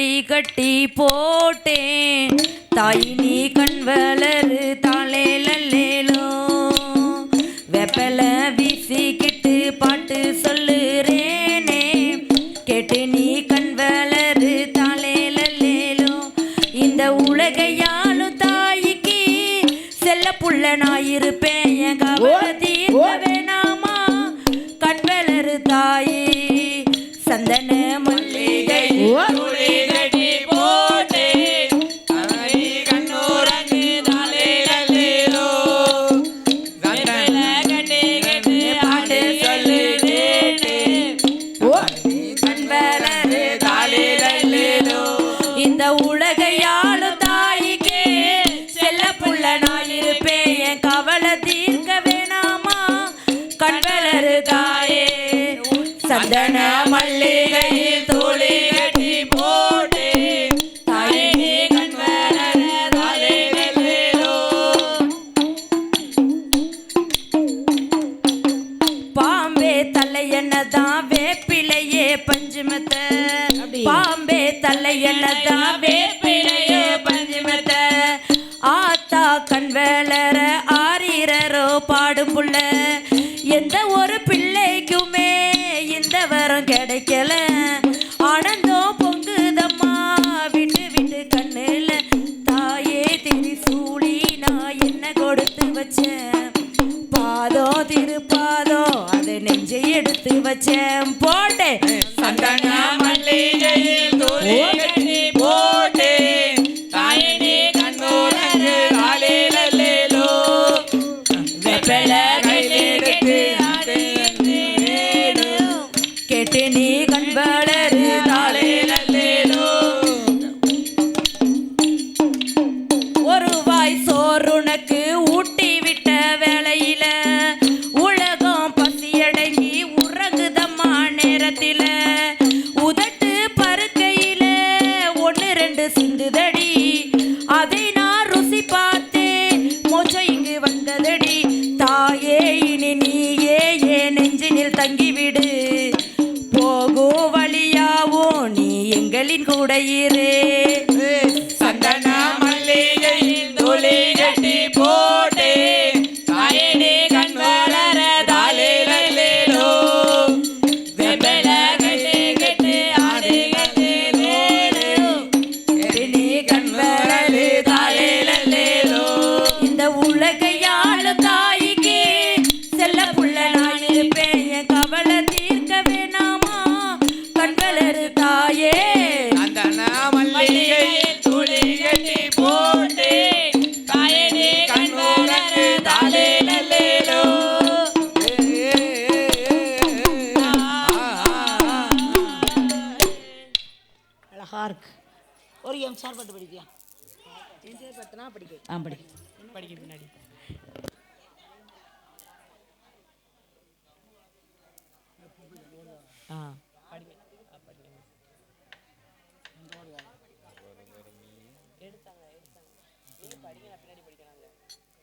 கட்டி போட்டேன். தாய் நீ கண் வளரு தாளே லல்லேலோ. வெப்பல வீசிக்கிட்டு பாட்டு சொல்லுறேனே. கேட்டு நீ கண் வளரு தாளே லல்லேலோ. இந்த உலகையாலும் தாய்க்கு செல்ல புள்ள நான் இருப்பேன் என் கவலை தீர்க்க வேணாமா கண் வளரு தாயே சந்தன மல்லிகை. கண் வளரு தாயே சந்தன துளி கட்டி போட்டு தாயே நீ கண் வளர தலையிலோ பாம்பே தலையன்னதான் வேப்பிலையே பஞ்சுமத்த. பாம்பே தலையன்னதான் வேப்பிலையே பஞ்சுமத்த. ஆத்தா கண் வேளற ஆறீரரோ பாடும் புள்ள. எந்த ஒரு பிள்ளைக்குமே இந்த வரம் கிடைக்கல. ஆனந்தம் பொங்குதம்மா விட்டு விட்டு கண்ணுல. தாயே திரிசூலி நான் என்ன கொடுத்து வச்சேன்? பாதம் திருப்பாதம் அது நெஞ்சை எடுத்து வச்சேன். போட்டேன் சந்தன மல்லிகையில் உனக்கு ஊட்டி விட்ட வேலையில உலகம் பசியடங்கி உறங்குதம்மா நேரத்தில. உதட்டு பருக்கையில ஒன்று ரெண்டு சிந்துதடி. அதை நான் ருசி பார்த்தேன். மோச்சம் இங்கு வந்ததடி. தாயே இனி நீயே என் நெஞ்சினில் தங்கிவிடு. போகும் வழியாவோ நீ எங்களின் கூட இரு ஒரு எம்சார் பாட்டு படிக்கியா? எம்சார் பாட்டுனா படிக்க ஆ படி. படிக்க முன்னாடி